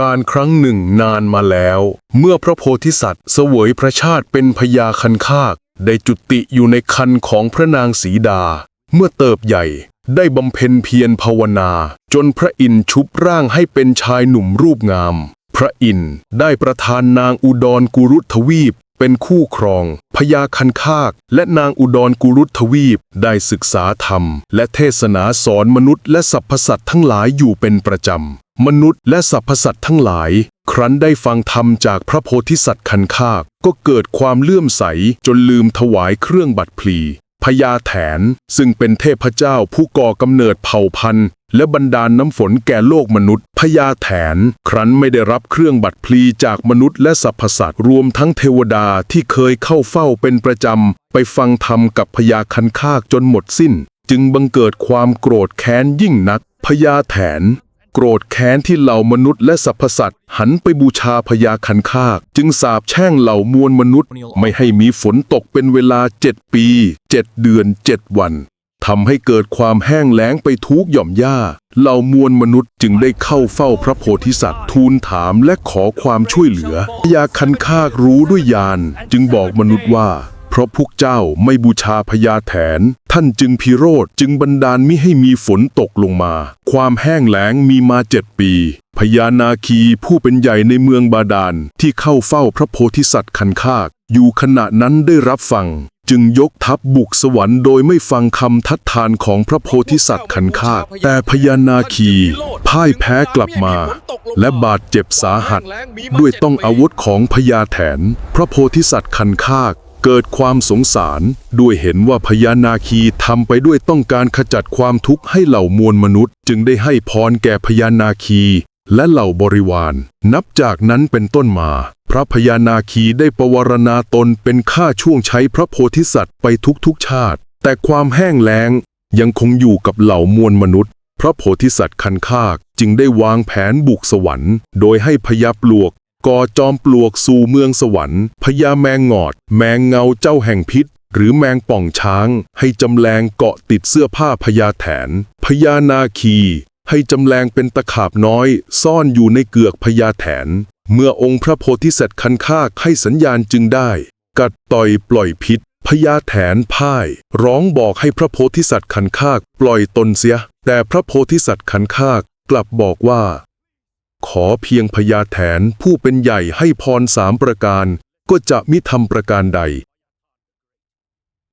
การครั้งหนึ่งนานมาแล้ว เมื่อพระโพธิสัตว์เสวยพระชาติเป็นพญาคันคากได้จุติอยู่ในคันของพระนางสีดา เมื่อเติบใหญ่ได้บำเพ็ญเพียรภาวนา จนพระอินทร์ชุบร่างให้เป็นชายหนุ่มรูปงาม พระอินทร์ได้ประทานนางอุดรกุรุทวีป เป็นคู่ครองพญาคันคาก และนางอุดรกุรุทวีปได้ศึกษาธรรม และเทศนาสอนมนุษย์และสรรพสัตว์ทั้งหลายอยู่เป็นประจำ มนุษย์และสรรพสัตว์ทั้งหลาย ครั้นได้ฟังธรรมจากพระโพธิสัตว์คันคาก ก็เกิดความเลื่อมใสจนลืมถวายเครื่องบัตรพลีพญาแถน ซึ่งเป็นเทพเจ้าผู้ก่อกำเนิดเผ่าพันธุ์ และบรรดาลน้ำฝนแก่โลกมนุษย์พญาแถน ครั้นไม่ได้รับเครื่องบัตรพลีจากมนุษย์และสรรพสัตว์รวมทั้งเทวดาที่เคยเข้าเฝ้าเป็นประจำ ไปฟังธรรมกับพญาคันคากจนหมดสิ้น จึงบังเกิดความโกรธแค้นยิ่งนักพญาแถน โกรธแค้นที่เหล่ามนุษย์และสรรพสัตว์หันไปบูชาพญาคันคาก จึงสาปแช่งเหล่ามวลมนุษย์ ไม่ให้มีฝนตกเป็นเวลาเจ็ดปีเจ็ดเดือนเจ็ดวันทำให้เกิดความแห้งแล้งไปทุกหย่อมหญ้า เหล่ามวลมนุษย์จึงได้เข้าเฝ้าพระโพธิสัตว์ทูลถามและขอความช่วยเหลือพญาคันคากรู้ด้วยญาณจึงบอกมนุษย์ว่า เพราะพวกเจ้าไม่บูชาพญาแถน ท่านจึงพิโรธจึงบันดาลมิให้มีฝนตกลงมา ความแห้งแล้งมีมาเจ็ดปีพญานาคีผู้เป็นใหญ่ในเมืองบาดาลที่เข้าเฝ้าพระโพธิสัตว์คันคาก อยู่ขณะนั้นได้รับฟัง จึงยกทัพบุกสวรรค์โดยไม่ฟังคำทัดทานของพระโพธิสัตว์คันคาก แต่พญานาคีพ่ายแพ้กลับมา และบาดเจ็บสาหัส ด้วยต้องอาวุธของพญาแถน พระโพธิสัตว์คันคาก เกิดความสงสารด้วยเห็นว่าพญานาคีทำไปด้วยต้องการขจัดความทุกข์ให้เหล่ามวลมนุษย์ จึงได้ให้พรแก่พญานาคี และเหล่าบริวาร นับจากนั้นเป็นต้นมา พระพญานาคีได้ประวรณาตนเป็นข้าช่วงใช้พระโพธิสัตว์ไปทุกๆชาติ แต่ความแห้งแล้งยังคงอยู่กับเหล่ามวลมนุษย์ พระโพธิสัตว์คันคากจึงได้วางแผนบุกสวรรค์ โดยให้พญาปลวก ก่อจอมปลวกสู่เมืองสวรรค์พญาแมงงอด แมงเงาเจ้าแห่งพิษ หรือแมงป่องช้าง ให้จำแรงเกาะติดเสื้อผ้าพญาแถนพญานาคี ให้จำแรงเป็นตะขาบน้อย ซ่อนอยู่ในเกือกพญาแถน เมื่อองค์พระโพธิสัตว์คันคากให้สัญญาณจึงได้ กัดต่อยปล่อยพิษพญาแถนพ่าย ร้องบอกให้พระโพธิสัตว์คันคาก ปล่อยตนเสีย แต่พระโพธิสัตว์คันคากกลับบอกว่า ขอเพียงพญาแถนผู้เป็นใหญ่ให้พรสามประการ ก็จะมิทำประการใด